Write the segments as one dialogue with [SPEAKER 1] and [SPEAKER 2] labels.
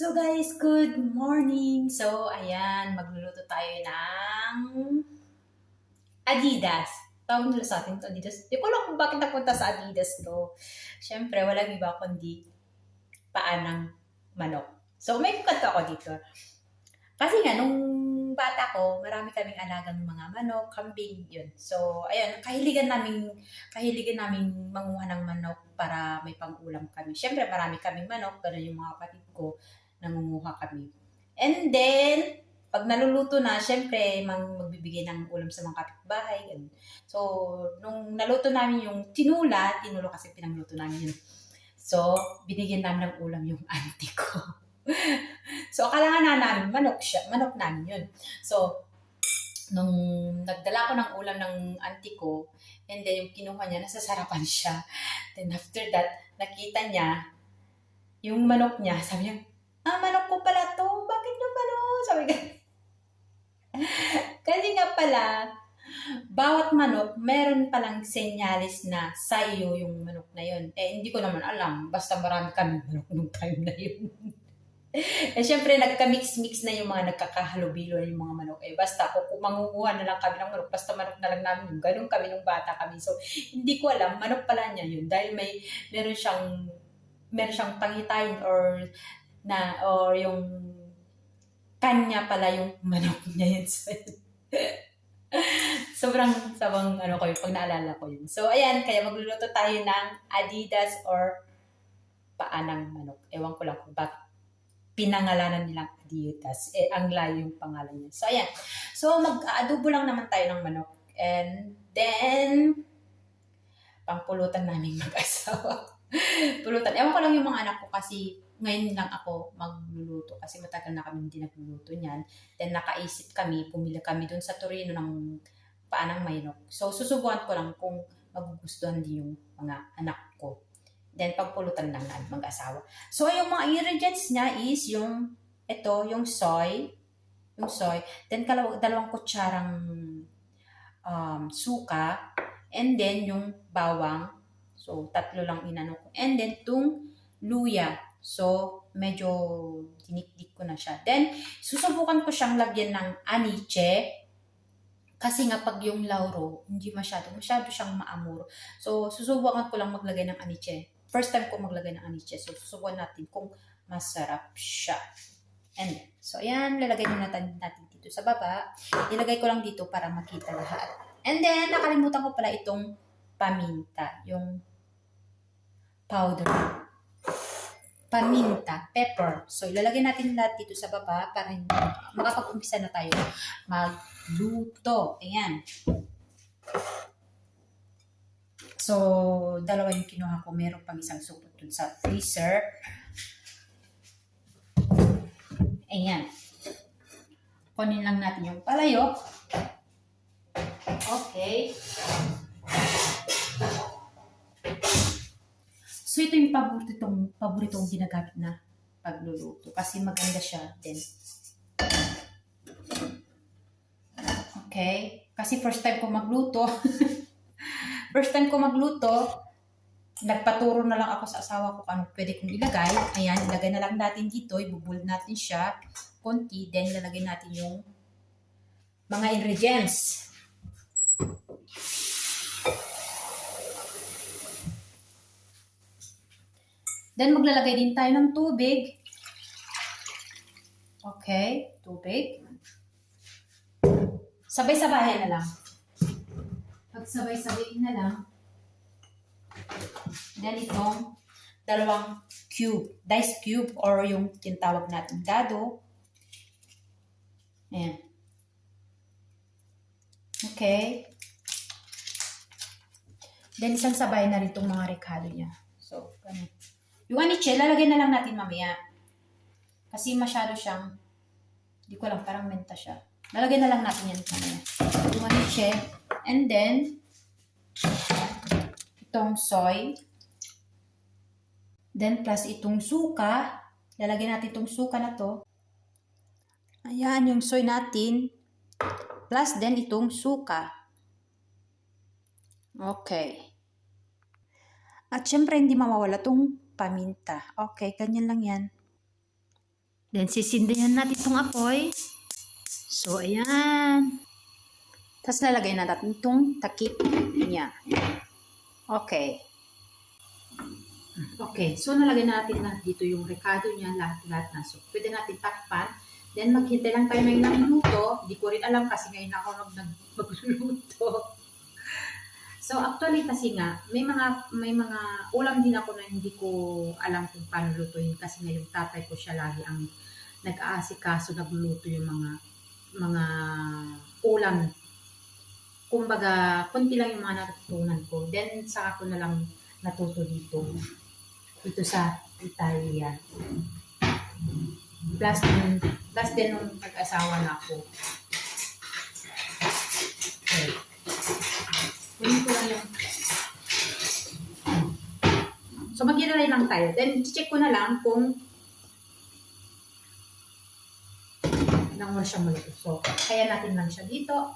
[SPEAKER 1] So guys, good morning! So ayan, magluluto tayo ng Adidas. Tawag nila sa atin Adidas. Di ko alam kung bakit napunta sa Adidas to. Siyempre, walang iba kundi paan ng manok. So may kanta ako dito. Kasi nga, nung bata ko, marami kaming alagang mga manok, kambing, yun. So, ayun, kahiligan namin, kahiligan namin manguha ng manok para may pang-ulam kami. Siyempre, marami kaming manok, ganun yung mga kapatid ko, nangunguha kami. And then, pag naluluto na, syempre, mang magbibigay ng ulam sa mga kapitbahay. Ganun. So, nung naluto namin yung tinula, tinulo kasi pinangluto namin yun. So, binigyan namin ng ulam yung auntie ko. so, akala nga na namin, manok siya, manok namin yun. So, nung nagdala ko ng ulam ng auntie ko, and then yung kinuha niya, nasasarapan siya. Then after that, nakita niya, yung manok niya, sabi niya, ah, manok ko pala to. Bakit yung manok? Sabi ka. Kasi nga pala, bawat manok, meron palang senyalis na sa iyo yung manok na yun. Eh, hindi ko naman alam. Basta marami kami manok nung time na yun. eh, syempre, nagka-mix-mix na yung mga nagkakahalubilo yung mga manok. Eh, basta, kung mangunguha na lang kami ng manok, basta manok na lang namin yung ganun kami nung bata kami. So, hindi ko alam, manok pala niya yun. Dahil may, meron siyang, meron siyang pangitain or na or yung kanya pala yung manok niya yun. So, sobrang sabang ano ko yun, pag naalala ko yun. So, ayan, kaya magluluto tayo ng Adidas or paanang manok. Ewan ko lang kung bakit pinangalanan nilang Adidas. Eh, ang layo yung pangalan niya. So, ayan. So, mag-adobo lang naman tayo ng manok. And then, pangpulutan namin mag-asawa. Pulutan. Ewan ko lang yung mga anak ko kasi ngayon lang ako magluluto kasi matagal na kami hindi nagluluto niyan. Then nakaisip kami, pumili kami dun sa Torino ng paanang maynok. So susubukan ko lang kung magugustuhan din yung mga anak ko. Then pagpulutan lang namin mag-asawa. So yung mga ingredients niya is yung ito, yung soy, yung soy, then kalaw, dalawang kutsarang um, suka, and then yung bawang, so tatlo lang inano ko, and then tung luya, So, medyo dinikdik ko na siya. Then, susubukan ko siyang lagyan ng aniche. Kasi nga pag yung lauro, hindi masyado, masyado siyang maamuro. So, susubukan ko lang maglagay ng aniche. First time ko maglagay ng aniche. So, susubukan natin kung masarap siya. And so ayan, lalagay na natin, natin dito sa baba. Ilagay ko lang dito para makita lahat. And then, nakalimutan ko pala itong paminta, yung powder paminta, pepper. So, ilalagay natin lahat dito sa baba para makapag-umpisa na tayo magluto. Ayan. So, dalawa yung kinuha ko. Meron pang isang supot dun sa freezer. Ayan. Kunin lang natin yung palayok. Okay. So, ito yung paboritong, paboritong ginagamit na pagluluto. Kasi maganda siya din. Okay? Kasi first time ko magluto. first time ko magluto, nagpaturo na lang ako sa asawa ko kung ano pwede kong ilagay. Ayan, ilagay na lang natin dito. Ibubul natin siya. Konti. Then, lalagay natin yung mga ingredients. Then, maglalagay din tayo ng tubig. Okay, tubig. Sabay-sabahin na lang. Pag sabay-sabay na lang, then itong dalawang cube, dice cube, or yung tinatawag natin dado. Ayan. Okay. Then, isang sabay na rin itong mga rekado niya. So, ganun. Yung aniche, lalagay na lang natin mamaya. Kasi masyado siyang, hindi ko lang, parang menta siya. Lalagay na lang natin yan mamaya. Yung aniche, and then, itong soy, then plus itong suka, lalagay natin itong suka na to. Ayan, yung soy natin, plus then itong suka. Okay. At syempre, hindi mawawala itong paminta. Okay, ganyan lang yan. Then, sisindihan natin itong apoy. So, ayan. Tapos, lalagay na natin itong takip niya. Okay. Okay. So, nalagay na natin na dito yung recado niya, lahat-lahat na. So, pwede natin takpan. Then, maghintay lang tayo ng ilang minuto. Hindi ko rin alam kasi ngayon ako nag magluluto. So actually kasi nga may mga may mga ulam din ako na hindi ko alam kung paano lutuin kasi nga yung tatay ko siya lagi ang nag-aasikaso nagluluto yung mga mga ulam. Kumbaga, konti lang yung mga natutunan ko. Then, saka ko na lang natuto dito. Dito sa Italia. Plus plus din nung nag-asawa na ako. Okay. Kunin ko lang. So, mag-ilalay lang tayo. Then, check ko na lang kung ilang oras siya maluto. So, kaya natin lang siya dito.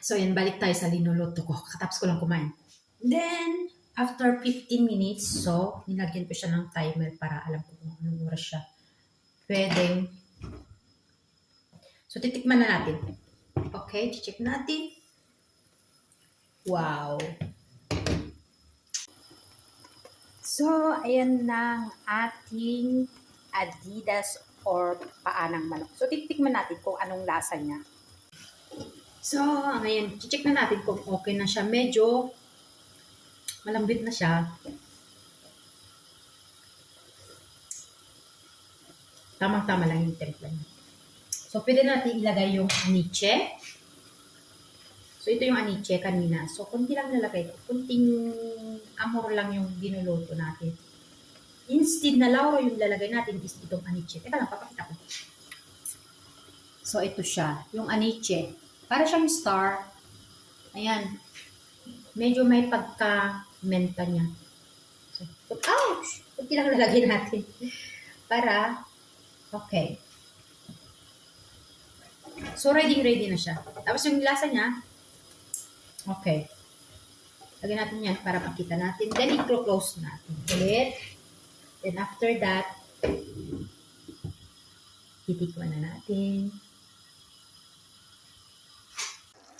[SPEAKER 1] So, yan. Balik tayo sa linuluto ko. Katapos ko lang kumain. Then, after 15 minutes, so, nilagyan ko siya ng timer para alam ko kung anong oras siya. Pwedeng. So, titikman na natin. Okay, check natin. Wow. So, ayan na ang ating Adidas or paanang manok. So, titikman natin kung anong lasa niya. So, ngayon, check na natin kung okay na siya. Medyo malambit na siya. Tamang-tama lang yung templa niya. So, pwede natin ilagay yung aniche. So, ito yung aniche kanina. So, kunti lang nalagay. Kunting amor lang yung binuluto natin. Instead na lauro yung lalagay natin is itong aniche. Teka lang, papakita ko. So, ito siya. Yung aniche. Para siyang star. Ayan. Medyo may pagka-menta niya. So, ouch! Kunti lang lalagay natin. Para, okay. So, ready ready na siya. Tapos yung lasa niya, okay. Lagyan natin yan para makita natin. Then, i-close natin ulit. Then, after that, titikman na natin.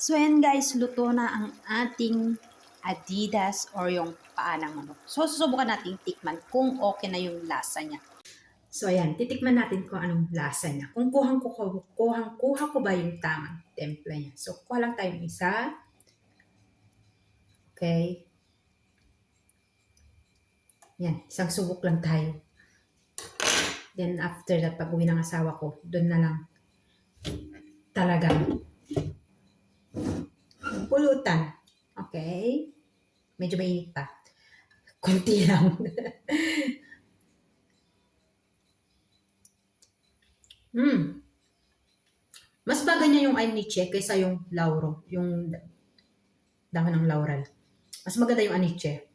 [SPEAKER 1] So, ayan guys, luto na ang ating Adidas or yung paanang manok. So, susubukan natin tikman kung okay na yung lasa niya. So, ayan, titikman natin kung anong lasa niya. Kung kuhang ko, kuhang kuha ko ba yung tamang templa niya. So, kuha lang tayong isa. Okay. Yan, isang subok lang tayo. Then, after that, pag uwi ng asawa ko, doon na lang talagang pulutan. Okay? Medyo mainit pa. Kunti lang. Hmm. Mas bagay niya yung aniche kaysa yung lauro, yung dahon ng laurel. Mas maganda yung aniche.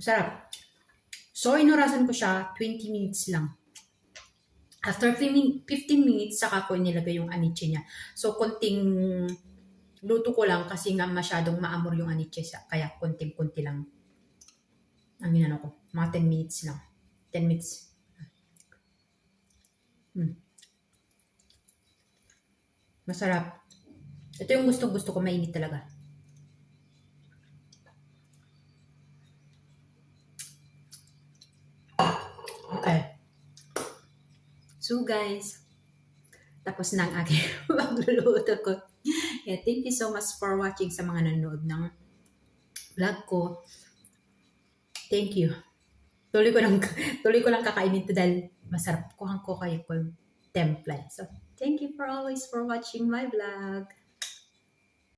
[SPEAKER 1] Masarap. So, inurasan ko siya 20 minutes lang. After 15 minutes, saka ko nilagay yung aniche niya. So, konting luto ko lang kasi nga masyadong maamor yung aniche. Kaya konting-kunti lang ang ginano ko. Mga 10 minutes lang. 10 minutes. Hmm. Masarap. Ito yung gusto-gusto ko. Mainit talaga. Okay. So guys, tapos na ang aking magluluto ko. Yeah, thank you so much for watching sa mga nanonood ng vlog ko. Thank you. Tuloy ko lang, tuloy ko lang kakainin to dahil masarap. Kuhang ko kayo ko templa. So, thank you for always for watching my vlog.